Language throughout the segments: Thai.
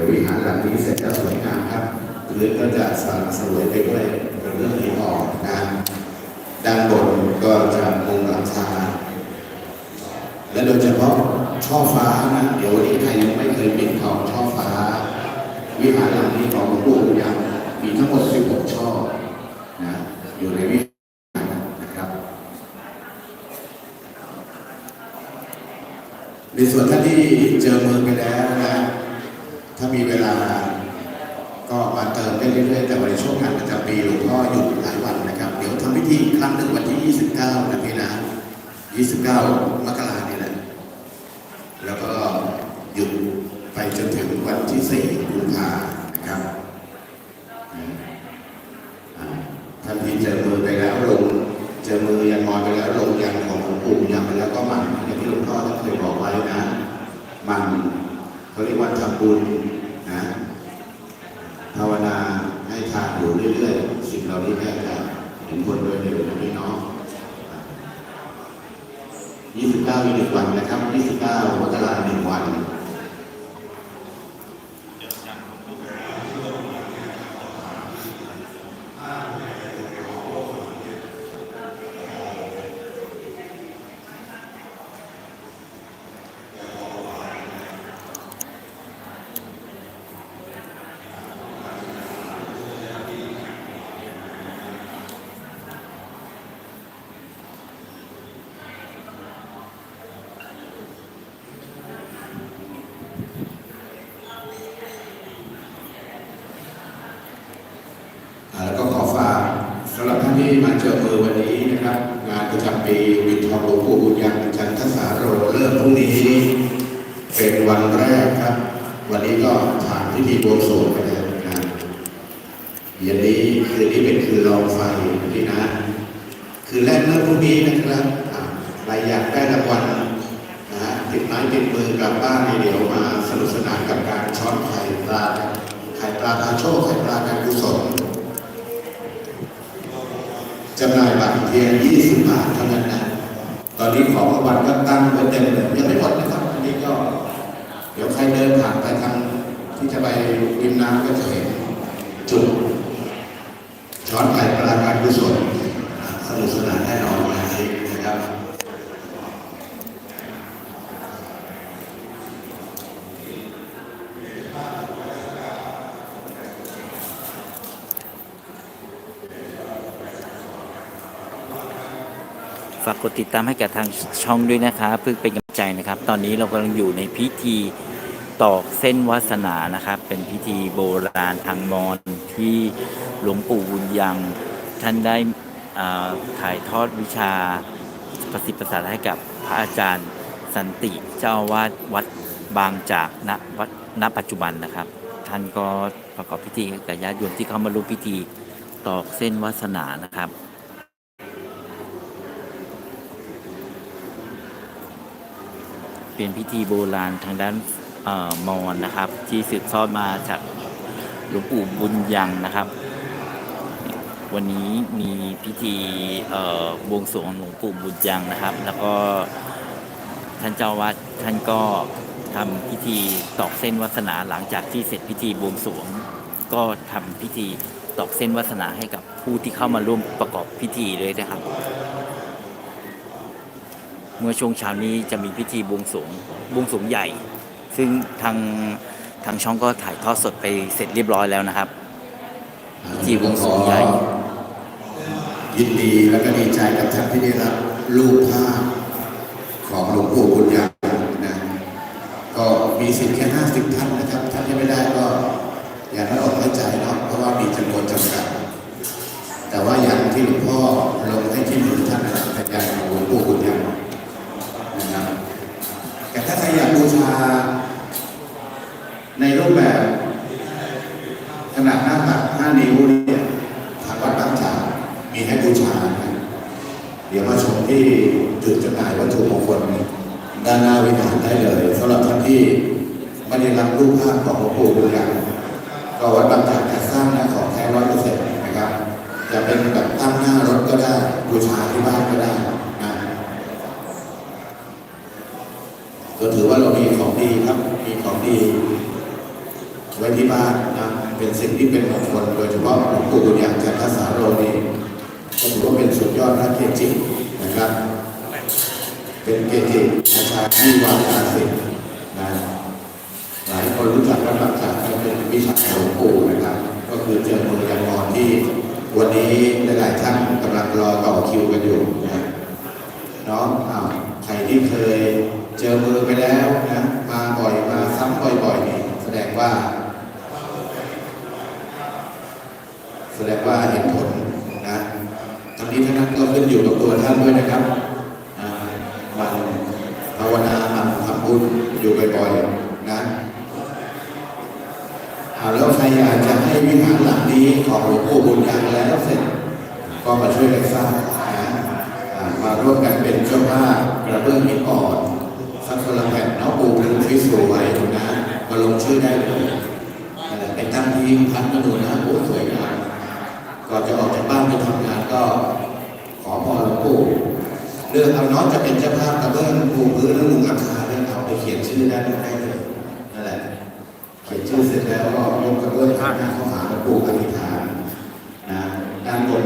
ดี๋ยววิหารหลังนี้เสร็จแล้วสวยงามครับพื้นก็จะสว่างสวยไปด้วยเรื่องที่ออกงานด้านบนก็จะมุงหลังคาและโดยเฉพาะช่อฟ้านะเดี๋ยวนี้ใครยังไม่เคยเปิดทองช่อฟ้า วิหารหลังนี้ของหลวงปู่ยังมีทั้งหมด 16 ช่อนะอยู่ในวิหารนะครับ ในส่วนท่านที่เจอเมืองไปแล้วนะ ถ้ามีเวลาก็มาเติมได้เรื่อยๆ แต่วันในช่วงงานประจำปีหลวงพ่อหยุดหลายวันนะครับ เดี๋ยวทำพิธีครั้งหนึ่งวันที่ 29 นะพี่นะ 29 มกราเนี่ยแหละ แล้วก็หยุดไปจนถึงวันที่4กุมภานะครับท่านที่เจอมือไปแล้วลง เจอมือยังมอยไปแล้วลงยันของหลวงปู่ยังไปแล้วก็มันอย่างที่หลวงพ่อท่านเคยบอกไว้นะ มัน เขาเรียกว่าทำบุญนะภาวนาให้ทานอยู่เรื่อยๆ สิ่งเหล่านี้แค่จะเห็นผลโดยเร็วนะพี่น้อง29อีกหนึ่งวันนะครับ 29มกราหนึ่งวัน อ่าแล้วก็ขอฝากสำหรับ ที่มาเจอมือวันนี้นะครับ งานประจำปีวินทองหลวงปู่บุญยังจันทสาโรเริ่มพรุ่งนี้ เป็นวันแรกครับ วันนี้ก็ผ่านพิธีบวงสรวงไปแล้วนะเย็นนี้คืนนี้เป็นคืนรองไฟพี่นะ คืนแรกเริ่มพรุ่งนี้นะครับอ่าใครอยากได้รางวัลนะติดไม้ติดมือกลับบ้านนี่เดี๋ยวมาสนุกสนานกับการช้อนไข่ปลาไข่ปลาพาโชคไข่ปลา เพียง20บาทเท่านั้นนะตอนนี้ของรางวัลก็ตั้งไว้เต็มเลยยังไม่หมดนะครับอันนี้ก็ เดี๋ยวใครเดินผ่านไปทางที่จะไปริมน้ำก็จะเห็นจุดช้อนไข่ปลาการกุศลสนุกสนานแน่นอนนะครับ ฝา กดติดตามให้กับทางช่องด้วยนะครับเพื่อเป็นกำลังใจนะครับ ตอนนี้เรากำลังอยู่ในพิธีตอกเส้นวาสนานะครับ เป็นพิธีโบราณทางมอญที่หลวงปู่บุญยังท่านได้ถ่ายทอดวิชาประสิทธิ์ประสาทให้กับพระอาจารย์สันติเจ้าวาดวัดบางจากณวัดณปัจจุบันนะครับ ท่านก็ประกอบพิธีกับญาติโยมที่เข้ามาร่วมพิธีตอกเส้นวาสนานะครับ เป็นพิธีโบราณทางด้านอมอญนะครับ ที่สืบทอดมาจากหลวงปู่บุญยังนะครับ วันนี้มีพิธีบวงสรวงหลวงปู่บุญยังนะครับ แล้วก็ท่านเจ้าวัดท่านก็ทำพิธีตอกเส้นวาสนาหลังจากที่เสร็จพิธีบวงสรวง ก็ทำพิธีตอกเส้นวาสนาให้กับผู้ที่เข้ามาร่วมประกอบพิธีเลยนะครับ เมื่อช่วงเช้านี้จะมีพิธีบวงสรวงบวงสรวงใหญ่ ซึ่งทางทางช่องก็ถ่ายทอดสดไปเสร็จเรียบร้อยแล้วนะครับพิธีบวงสรวงใหญ่ ยินดีและก็ดีใจกับท่านที่ได้รับรูปภาพของหลวงปู่บุญยังนะก็มีสิทธิ์แค่ 50 ท่านนะครับท่านที่ไม่ได้ก็อย่าน้อยอกน้อยใจเนาะเพราะว่ามีจำนวนจำกัดแต่ว่าอย่างที่หลวงพ่อลงให้ที่มือท่านนะครับเป็นยันของหลวงปู่บุญยังนะครับ แต่ถ้าใครอยากบูชา ในรูปแบบ ขนาดหน้าตัก5นิ้วเนี่ยทางวัดบางจากมีให้บูชานะเดี๋ยวมาชมที่จุดจำหน่ายวัตถุมงคลด้าน หน้าวิหารได้เลยสำหรับท่านที่ไม่ได้รับรูปภาพของหลวงปู่บุญยังก็วัดบางจากจะสร้างนะของแท้ร้อยเปอร์เซ็นต์นะครับ จะเป็นแบบตั้งหน้ารถก็ได้บูชาที่บ้านก็ได้นะก็ถือว่าเรามีของดีครับมีของดีไว้ที่บ้านนะเป็นสิ่งที่เป็นมงคลโดยเฉพาะหลวงปู่บุญยังจันทสาโรนี่ก็ถือว่าเป็นสุดยอดพระเกจินะครับ เป็นเกจิอาจารย์ที่วาจาศิลป์นะหลายคนรู้จักและรักษากันเป็นวิชาหลวงปู่นะครับ ก็คือเจอมือยังมอนที่วันนี้หลายท่านกำลังรอต่อคิวกันอยู่นะน้องอ้าวใครที่เคยเจอมือไปแล้วนะมาบ่อยมาซ้ำบ่อยๆนี่แสดงว่า แสดงว่าเห็นผลนะทั้งนี้ทั้งนั้นก็ขึ้นอยู่กับตัวท่านด้วยนะครับ มันภาวนามันทำบุญอยู่บ่อยๆนะเอาแล้วใครอยากจะให้วิหารหลังนี้ของหลวงปู่บุญยังแล้วเสร็จ ก็มาช่วยกันสร้างนะอ่ามาร่วมกันเป็นเจ้าภาพกระเบื้องหินอ่อนสักคนละแผ่นเนาะปูพื้นที่สวยนะมาลงชื่อได้เลยนั่นแหละเป็นตั้งที่พันมาดูนะโอ้สวยงามก่อนจะออกจากบ้านไปทำงานก็ขอพรหลวงปู่ เรื่องเอาน้องจะเป็นเจ้าภาพกระเบื้องปูพื้นหรือมุงหลังคาเรื่องเอาไปเขียนชื่อได้ได้เลยนั่นแหละ เขียนชื่อเสร็จแล้วก็ยกกระเบื้องข้างหน้าเข้าหาหลวงปู่อธิษฐานนะด้านบน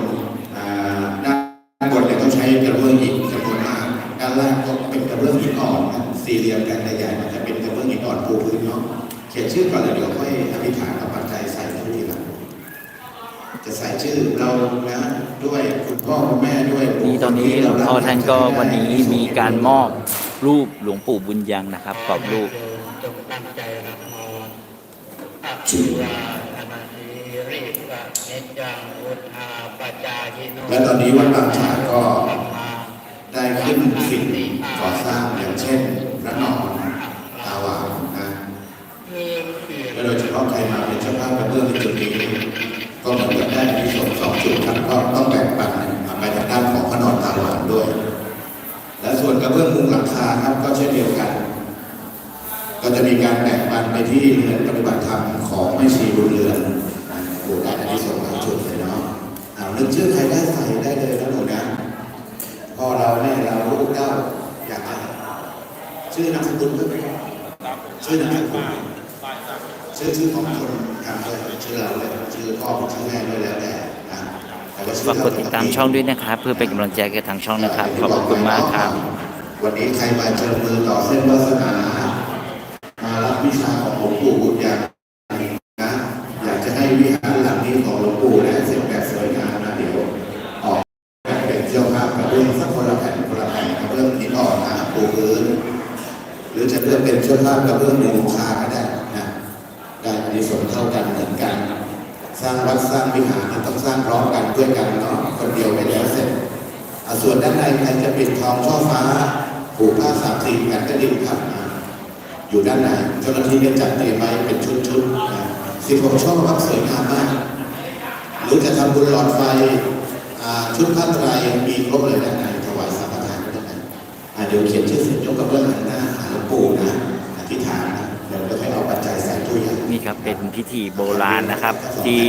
ด้านบนเนี่ยต้องใช้กระเบื้องหินจำนวนมากด้านล่างก็เป็นกระเบื้องหินอ่อนสี่เหลี่ยมกันใหญ่ๆมันจะเป็นกระเบื้องหินอ่อนปูพื้นเนาะเขียนชื่อก่อนแล้วเดี๋ยวค่อยอธิษฐานกับปัจจัยใส่ทุกทีหลังจะใส่ชื่อเรานะด้วยคุณพ่อคุณแม่ด้วยนี่ตอนนี้หลวง พ่อท่านก็วันนี้มีการมอบรูปหลวงปู่บุญยังนะครับกรอบรูปจงตั้งใจรับมอนอภิวาธนาทีริกะเนจังวุธาปจายิโนและตอนนี้วัดบางจากก็สัมมาได้ขึ้นสิ่งก่อสร้างอย่างเช่นพระนอนตาหวานนะเพื่อเพื่อและโดยเฉพาะใครมาเป็นเจ้าภาพกระเบื้องในจุดนี้ก็เหมือนกับได้ที่สองสองจุดครับก็ต้องแบ่ง ส่วนกระเบื้องมุงหลังคาครับก็เช่นเดียวกัน ก็จะมีการแบ่งปันไปที่เรือนปฏิบัติธรรมของแม่ชีบุญเรือนโอ้ได้อันที่สองจุดเลยเนาะเอานึกชื่อใครได้ใส่ได้เลยนะหนูนะพ่อเราแม่เราลูกเต้าอยากอะไรชื่อนามสกุลด้วยไหมชื่อนามสกุลชื่อชื่อของคนทำเลยชื่อเราเลยชื่อพ่อชื่อแม่ด้วยแล้วแต่ฝากกดติดตามช่องด้วยนะครับ เพื่อเป็นกำลังใจแก่ทางช่องนะครับ ขอบคุณมากครับ วันนี้ใครมาเจอมือต่อเส้นวาสนา มารับวิชาของหลวงปู่บุญญานะอยากจะให้วิหารหลังนี้ของหลวงปู่นะเสร็จแบบสวยงามนะเดี๋ยวออกเป็นเจ้าภาพกระเบื้องสักคนละแผ่นคนละแผ่นกระเบื้องหินอ่อนนะปูพื้นหรือจะเลือกเป็นเจ้าภาพกระเบื้องมุงคาก็ได้นะได้อานิสงส์เท่ากันเหมือนกัน สร้างวัดสร้างวิหารต้องสร้างพร้อมกันด้วยกันเนาะคนเดียวไม่แล้วเสร็จอส่วนด้านในใครจะปิดทองช่อฟ้า ผูกผ้าสามสีแผ่นกระดิ่งครับอะอยู่ด้านในเจ้าหน้าที่ได้จัดเตรียมไว้เป็นชุดๆสิบหกช่อครับสวยงามมาก หรือจะทำบุญหลอดไฟอ่าชุดผ้าไตรมีครบเลยด้านในถวายสังฆทานก็ได้อะเดี๋ยวเขียนชื่อเสร็จยกกระเบื้องหันหน้าหาหลวงปู่นะอธิษฐานนะเดี๋ยวเราจะเอาปัจจัยใส่ตู้ใหญ่นี่ครับเป็นพิธีโบราณนะครับ ที่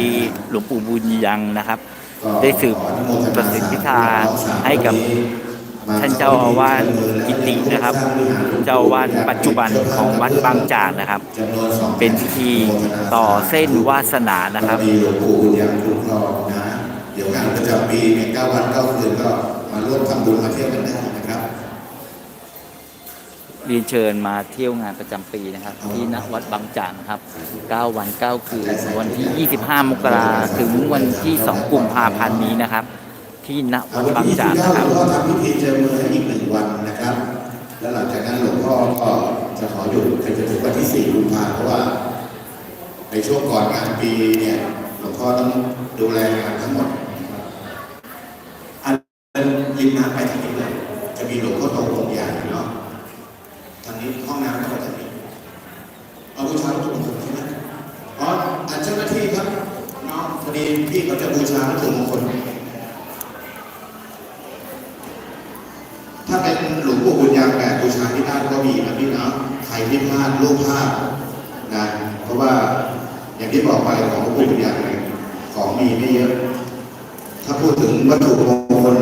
หลวงปู่บุญยังนะครับ ได้สืบประสิทธิธาให้กับ ท่านเจ้าอาวาสกิตินะครับ เจ้าอาวาสปัจจุบันของวัดบางจากนะครับ เป็นพิธีต่อเส้นวาสนานะครับมีหลวงปู่บุญยังคุ้มครองนะเดี๋ยวงานประจำปีเนี่ยเก้าวันเก้าคืนก็มาร่วมทำบุญมาเที่ยวกันได้นะครับเรียนเชิญมาเที่ยวงานประจำปีนะครับ ที่ณวัดบางจากนะครับ 9 วัน 9 คืนวันที่ 25 มกราถึงวันที่ 2 กุมภาพันธ์นี้นะครับ ที่ณวัดบางจากนะคที่รับ29หลวงพ่อทำพิธีเจอมืออีกหนึ่งวันนะครับ แล้วหลังจากนั้นหลวงพ่อก็จะขอหยุดไปจนถึงวันที่สี่กุมภาเพราะว่า ในช่วงก่อนงานปีเนี่ยหลวงพ่อต้องดูแลงานทั้งหมดนะครับอันยินน้ำไปทางนี้เลยจะมีหลวงพ่อโตองค์ใหญ่เนาะทางนี้ห้องน้ำก็จะมีเอาบูชาวัตถุมงคลใช่ไหมอ๋ออันเจ้าหน้าที่ครับเนาะพอดีพี่เขาจะบูชาวัตถุมงคล ถ้าเป็นหลวงปู่บุญยางแบบบูชาที่บ้านก็มีนะพี่เนาะใครที่พลาดรูปภาพนะ เพราะว่าอย่างที่บอกไปของหลวงปู่บุญยางเนี่ยของมีไม่เยอะ ถ้าพูดถึงวัตถุมงคล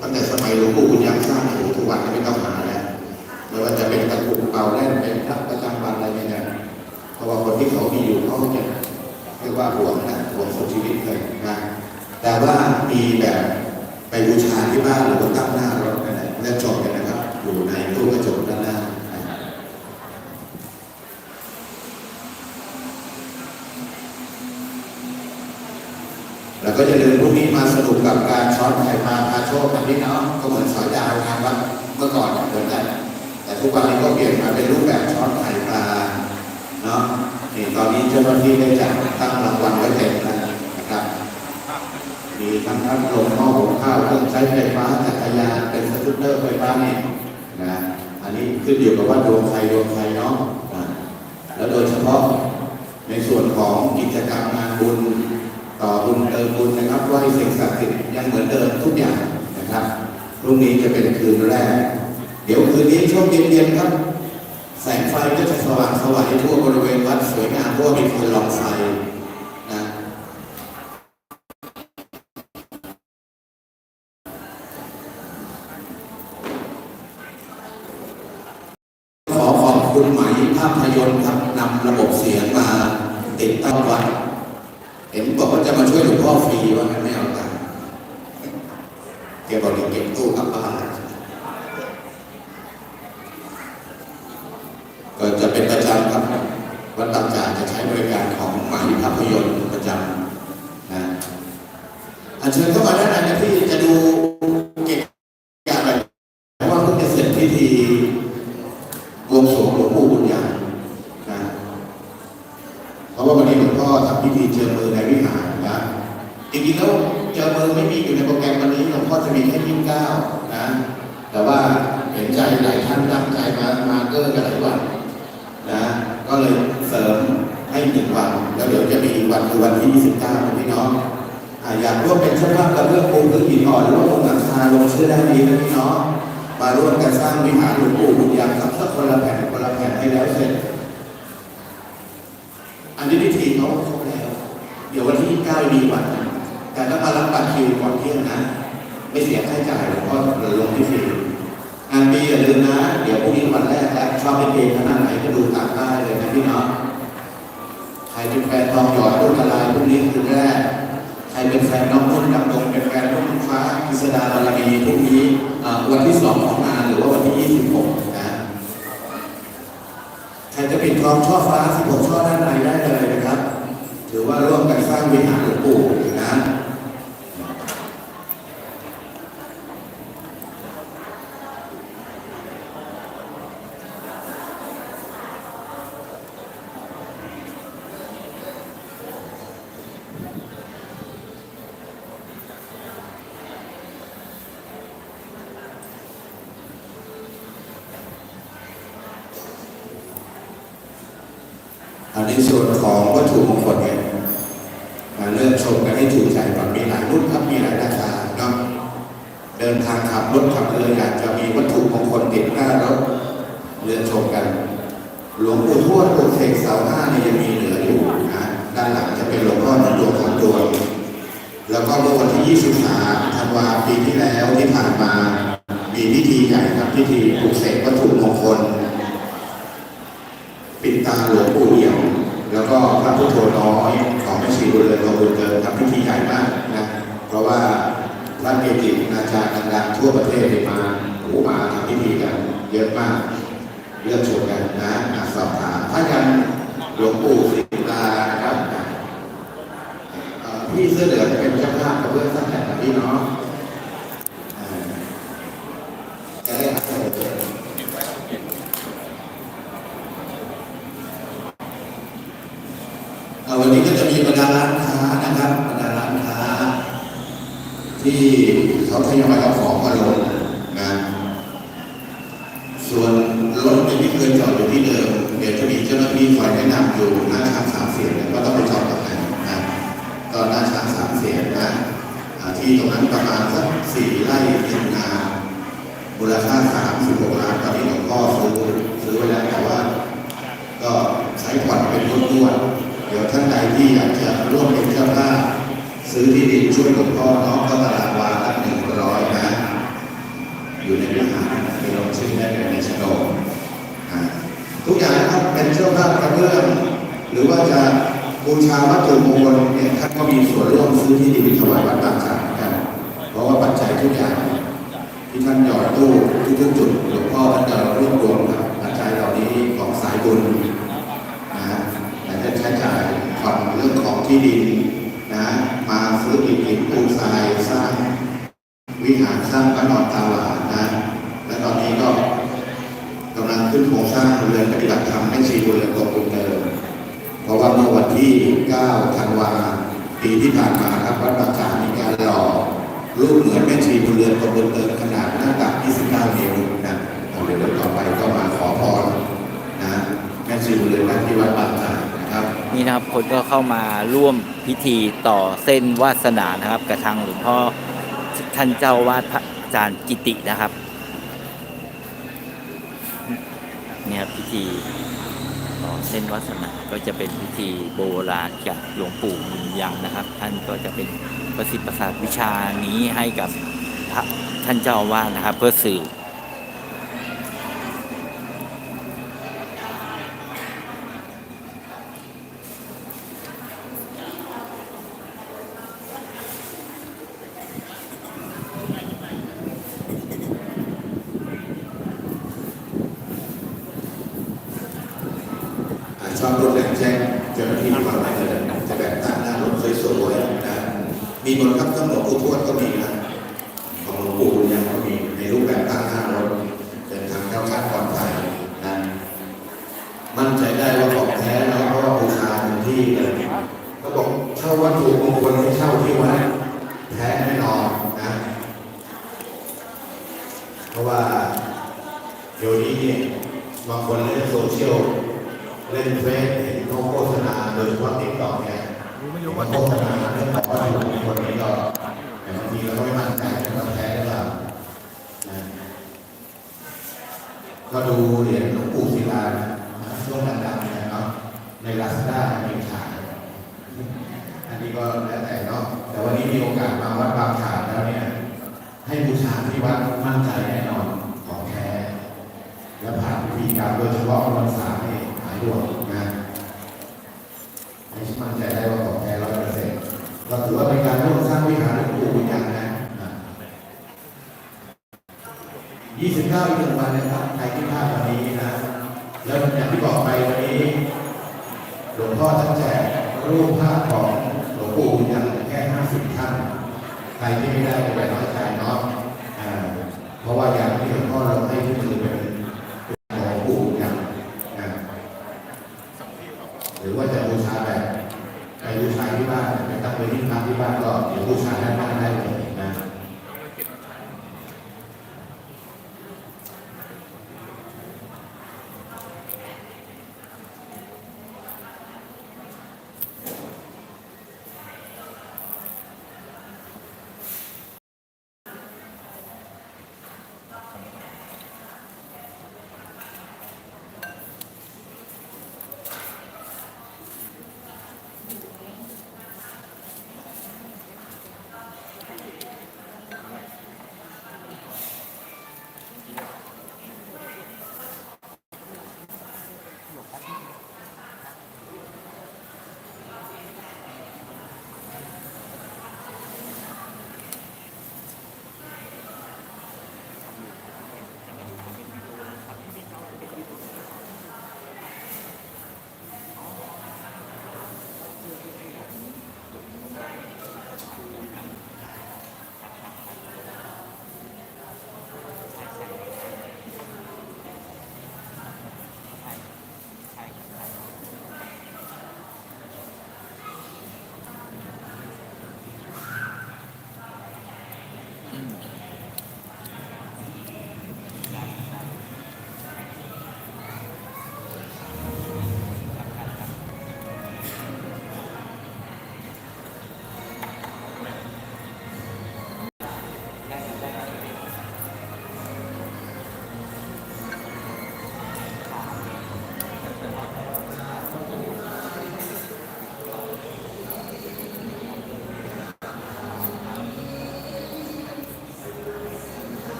ตั้งแต่สมัยหลวงปู่บุญยางสร้างโอ้โหทุกวันนี้ไม่ต้องหาแล้วไม่ว่าจะเป็นตะกรุดเป่าแน่นเป็นพระประจ ว่าะว่าคนที่เขามีอยู่เขาจะเรียกว่าหวงนะหวงสุดชีวิตเลยนะแต่ว่ามีแบบไปบูชาที่บ้านหรือว่าตั้งหน้ารถนั่นและเลือตกันนะครับ อยู่ในตู้กระจกด้านหน้าแล้วก็จะลืมพรุ่งนี้มาสนุกกับการช้อนไข่ปลาพาโชคกันพี่น้องก็เหมือนสอยดาวงานวัดเมื่อก่อนเหมือนกันแต่ทุกวันนี้ก็เปลี่ยนมาเป็นรูปแบบช้อนไข่ปลาเนาะ ตอนนี้เจ้าหน้าที่ได้จัดตั้งรางวัลไว้เต็มแล้วนะครับ มีทั้งพัดลมหม้อหุงข้าวเครื่องใช้ไฟฟ้าจักรยานเป็นสกูตเตอร์ไฟฟ้าเนี่ยนะอันนี้ขึ้นอยู่กับว่าดวงใครดวงใครเนาะแล้วโดยเฉพาะในส่วนของกิจกรรมงานบุญต่อบุญเติมบุญนะครับไหว่าให้สิ่งศักดิ์สิทธิ์ยังเหมือนเดิมทุกอย่างนะครับพรุ่งนี้จะเป็นคืนแรก เดี๋ยวคืนนี้ช่วงเย็นๆครับ แสงไฟก็จะสว่างสวัยทั่วบริเวณวัดสวยงามเพราะมีคนลองไฟนะขอขอบคุณไหมภาพยนตร์ครับนำระบบเสียงมาติดตั้งวัด เห็นบอกว่าจะมาช่วยหลวงพ่อฟรีว่างั้นไม่เอาตังค์แกบอกเดี๋ยวเก็บตู้กับบ้านก็จะเป็นประจำครับวัดตังจากจะใช้บริการของไหมภาพยนตร์ประจำนะอันเชิญเข้ามาด้านในนะพี่จะดูเก็บอะไรเพราะว่าเพิ่งจะเสร็จพิธีบวงสรวงหลวงปู่บุญญานะ เพราะว่าวันนี้หลวงพ่อทำพิธี เจิมมือในวิหารนะจริงๆแล้วเจิมมือไม่มีอยู่ในโปรแกรมวันนี้หลวงพ่อจะมีแค่ยี่สิบเก้านะแต่ว่าเห็นใจหลายท่านตั้งใจมามาเกอร์กันหลายวันนะก็เลยเสริมให้หนึ่งวันแล้วเดี๋ยวจะมีอีกวันคือวันที่ยี่สิบเก้าพี่น้องอยากร่วมเป็นเจ้าภาพกับเรื่องปูพื้นหินอ่อนหรือว่าลงหลังคาลงชื่อได้ดีนะพี่น้องมาร่วมกันสร้างวิหารหลวงปู่บุญยังครับสักคนละแผ่นคนละแผ่นให้แล้วเสร็จ อันนี้พิธีเขาครบแล้ว เดี๋ยว วันที่29มีวันนะแต่ถ้ามารับบัตรคิวก่อนเที่ยงนะ ไม่เสียค่าใช้จ่ายหลวงพ่อลงที่ฟรีงานปีอย่าลืมนะ เดี๋ยวพรุ่งนี้วันแรกแล้วชอบเป็นเพลงขนาดไหนก็ดูตามได้เลยนะพี่น้องใครเป็นแฟนทองหยอดรุ่นอะไรพรุ่งนี้คืนแรกใครเป็นแฟนน้องนุ่นดำดงเป็นแฟนนุ่นฟ้ากิษดาบารมีพรุ่งนี้วันที่สองของงานหรือว่าวันที่ 26 นะใครจะปิดทองช่อฟ้า16ช่อด้านในได้เลย หรือว่าร่วมกันสร้างวิหารหลวงปู่นะ อันในส่วนของวัตถุมงคลเนี่ยมาเริ่ม ชมกันให้ถูกใจก่อนมีหลายรุ่นครับมีหลายราคาเนาะเดินทางขับรถขับเรืออยากจะมีวัตถุมงคลติดหน้ารถเลื่อนชมกัน หลวงปู่ทวดปลูกเสกเสาห้านี่ยังมีเหลืออยู่นะด้านหลังจะเป็นหลวงพ่อหนุนดวงของดวงแล้วก็เมื่อวันที่ 23 ธันวาปีที่แล้วที่ผ่านมา มีพิธีใหญ่ครับพิธีปลูกเสกวัตถุมงคล ปิดตาหลวงปู่เอี่ยมแล้วก็พระพุทโธน้อย ของแม่ชีบุญเลยเราบุญเดินทำพิธีใหญ่มากนะเพราะว่าพระเกจิอาจารย์ดังๆทั่วประเทศได้มาผู้มาทำพิธีกันเยอะมากเลือกชมกันนะอะสอบถามถ้ายังหลวงปู่ศิลานะครับพี่เสื้อเหลืองเป็นเจ้าภาพกับเพื่อนสักแผ่นที่เนาะอ่าจะได้หาเจอ เอ่อวันนี้ ก็จะมีบรรดาร้านค้านะครับบรรดาร้านค้า ที่เขาทยอยเอาของมาลงนะ ส่วนรถที่เคยจอดอยู่ที่เดิม เดี๋ยวจะมีเจ้าหน้าที่คอยแนะนำอยู่หน้าช้างสามเสียนว่าต้องไปจอดตรงไหนนะก็หน้าช้างสามเสียนนะอ่าที่ตรงนั้นประมาณสักสี่ไร่ทินนามูลค่าสามสิบหกล้านตอนนี้หลวงพ่อซื้อซื้อไว้แล้วแต่ว่า ก็ใช้ผ่อนเป็นงวดๆเดี๋ยวท่านใดที่อยากจะร่วมเป็นเจ้าภาพซื้อที่ดินช่วยหลวงพ่อน้องก็ตารางวาละหนึ่งร้อยนะ อยู่ในวิหารไปล งชื่อได้เลยในโฉนดอ่าทุกอย่างนะครับเป็นเจ้าภาพกระเบื้องหรือว่าจะบูชาวัตถุมงคลเนี่ยท่านก็มีส่วนร่วมซื้อที่ดินถวายวัดบางจากเหมือนกัน เพราะว่าปัจจัยทุกอย่างที่ท่านหยอดตู้ทุกๆจุดหลวงพ่อท่านจะรวบรวมครับปัจจัยเหล่านี้ของสายบุญนะฮะและจะใช้จ่ายผ่อนเรื่องของที่ดินนะมาซื้ออิฐหินปูนทรายสร้างวิหารสร้างพระนอนตาหวานนะและตอนนี้ก็ำลังขึ้นโครงสร้างเรือนปฏิบัติธรรมให้ชีบุญเรือนตกบุญเดิมเพราะว่าเมื่อวันที่ 9 ธันวาปีที่ผ่านมาครับวัดบางจากมีการหล่อรูปเหมือนแม่ชีบุญเรือนตกบุญเดิมขนาดหน้าตัก 29 นิ้วนะเอาเดี๋ยวต่อไปก็มาขอพรนะแม่ชีบุญเรือนที่วัดบางจากนะครับนี่นะครับคนก็เข้ามาร่วมพิธีต่อเส้นวาสนานะครับกับทางหลวงพ่อท่านเจ้าวาดพระอาจารย์กิตินะครับเนี่ยครับพิ ธีต่อเส้นวัสนาก็จะเป็นพิธีโบราณจากหลวงปู่บุญยังนะครับ ท่านก็จะเป็นประสิทธิ์ประสาทวิชานี้ให้กับพระท่านเจ้าอาวาสนะครับ เพื่อสื่อ อ่าชอบรถแรงแจ้งเจ้าหน้าที่มาอะไรเลยจะแบ่งตั้งหน้ารถสวยๆนะ มีหมดครับทั้งหมดปู่ทวดก็มีนะ ของหลวงปู่ยังก็มีในรูปแบบตั้งหน้ารถเดินทางเข้าคาดปลอดภัยนะ มั่นใจได้ว่าของแท้นะเพราะว่าบูชาถึงที่เลยเขาบอกเช่าวัตถุมงคลให้เช่าที่วัดแท้แน่นอนนะ เพราะว่าเดี๋ยวนี้เนี่ยบางคน เล่นโซเชียลเล่นเฟซเห็นเขาโฆษณาโดยเฉพาะติ๊กต็อกเนี่ยมันโฆษณาเรื่องของวัตถุมงคลนี้ก็แต่บางทีเราก็ไม่มั่นใจว่าแท้หรือเปล่านะก็ดูเหรียญหลวงปู่ศิลานะช่วงดังๆเนี่ยเนาะในลาซาด้ามีขาย อันนี้ก็แล้วแต่เนาะแต่วันนี้มีโอกาสมาวัดบางขาแล้วเนี่ย ให้บูชาที่วัดมั่นใจแน่นอนของแท้ และผ่านพิธีกรรมโดยเฉพาะวันษา เนี่ยหายห่วนะให้มั่นใจได้ว่าของแท้ร้อยเปอร์เซ็นต์เราถือว่าเป็นการร่วมสร้างวิหารหลวงปู่บุญยังนะนะ29อีกหนึ่งวันนะครับใครที่พลาดวันนี้นะ แล้วอย่างที่บอกไปวันนี้หลวงพ่อท่านแจกรูปภาพของหลวงปู่บุญยังแค่50ท่านใครที่ไม่ได้ก็ไปน้อย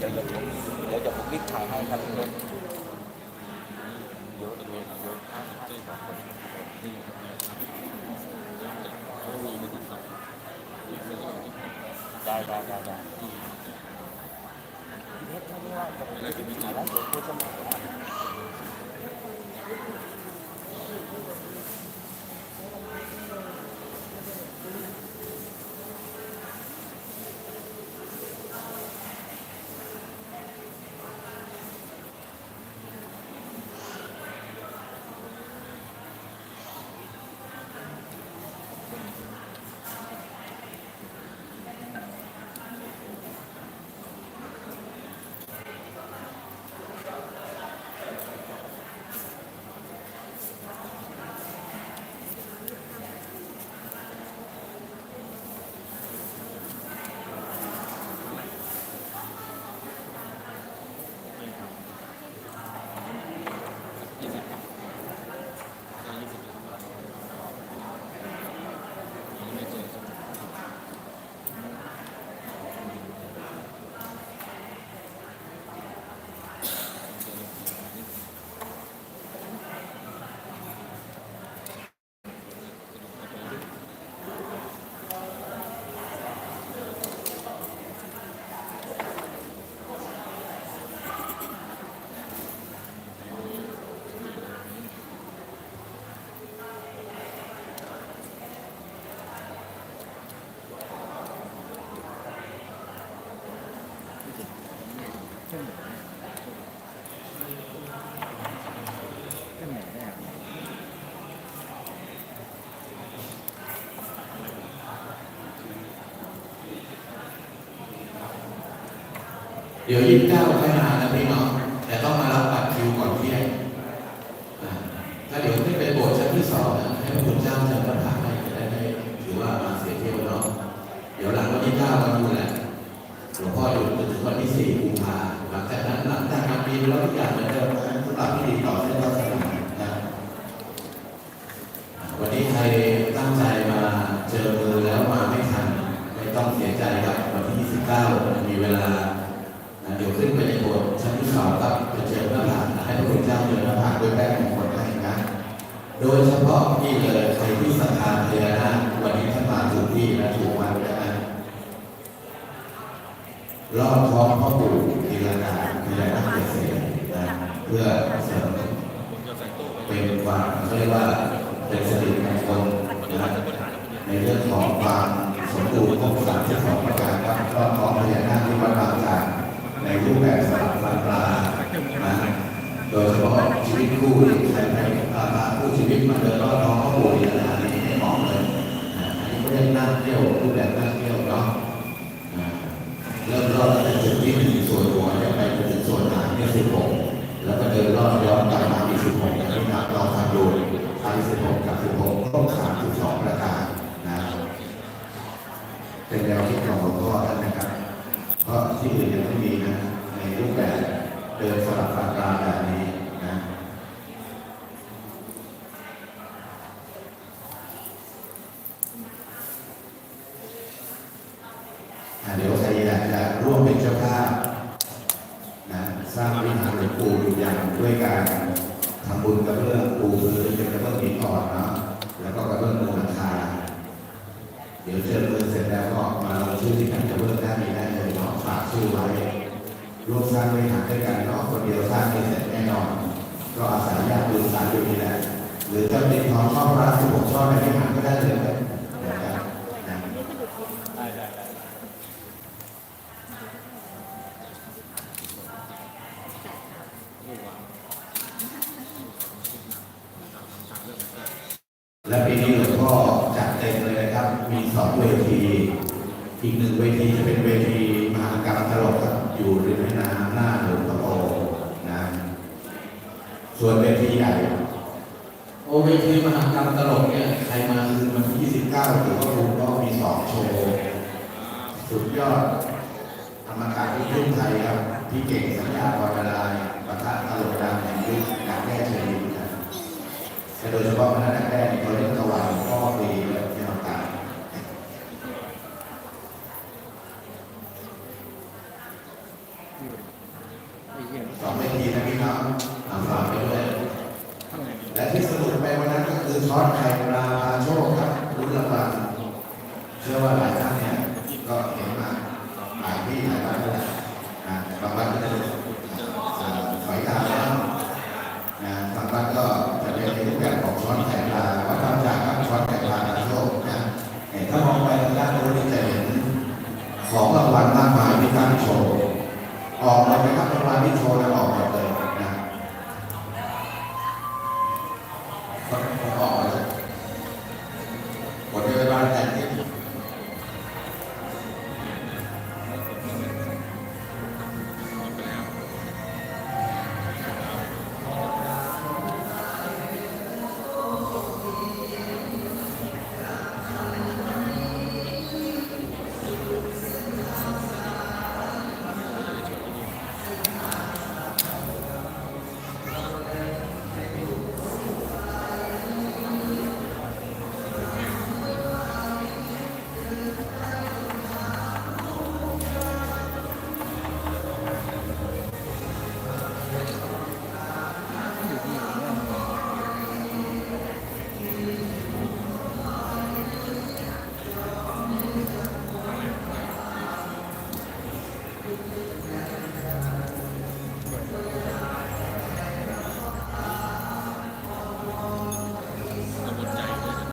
này cho dân để cho cũng biết thằng hai thanh luôn đây đây đây đây ดี๋ยวยี่สิบเก้าค่อยมานะพี่น้องแต่ต้องมารับบัตรคิวก่อนเที่ยงถ้าเดี๋ยวไม่เป็นโบสถ์ชั้นที่สองนะให้พระเจ้าจะประทานให้จะได้ไม่ถือว่ามาเสียเที่ยวเนาะเดี๋ยวหลังวันที่เก้ามาดูแหละหลวงพ่ออยู่จนถึงวันที่สี่กุมภาหลังจากนั้นหลังจากกานมีแล้วทุกอย่างหมือนเดิมสำหรับที่ติดต่อเส้นทางสร็จนะวันนี้ใครตั้งใจมาเจอมือแล้วมาไม่ทันไม่ต้องเสียใจครับวันที่สิบเก้ามีเวลา ฉพาะที่เลยใครที่สัทธาพญานะวันนี้ท่านมาถูกที่และถูกวันนะฮะรอบท้องพ่อปู่ทีละนาพญานาคเกษตนะเพื่อ partido ็จัดเต็มเลยนะครับ มีสองเวที อีกหนึ่งเวทีจะเป็นเวทีมหากรรมตลกครับอยู่ริมแม่น้ำหน้าหลวงพระโกนะส่วนเวทีใหญ่โอเวทีมหากรรมตลกเนี่ย สองเวทีนะพี่น้องเอาฝากไปด้วยและที่สรุปไปวันนั้นก็คือทอดไข่ปลาพาโชคครับรุ่นละบาทเชื่อว่าหลายท่านเนี่ยก็เห็นมาหลายที่หลายบ้านแล้วแหละอ่าบางบ้านก็จะอ่าฝอยดาวแล้วนะบางบ้านก็จะเป็นในรูปแบบของช้อนไข่ปลาวัดทำจากครับช้อนไข่ปลาพาโชคนะเห็นถ้ามองไปทางด้านโน้นจะเห็นของรางวัลมากมายที่ตั้งโชว์ ออกเลยนะครับรางวัลที่โชว์แล้วออกหมดเลย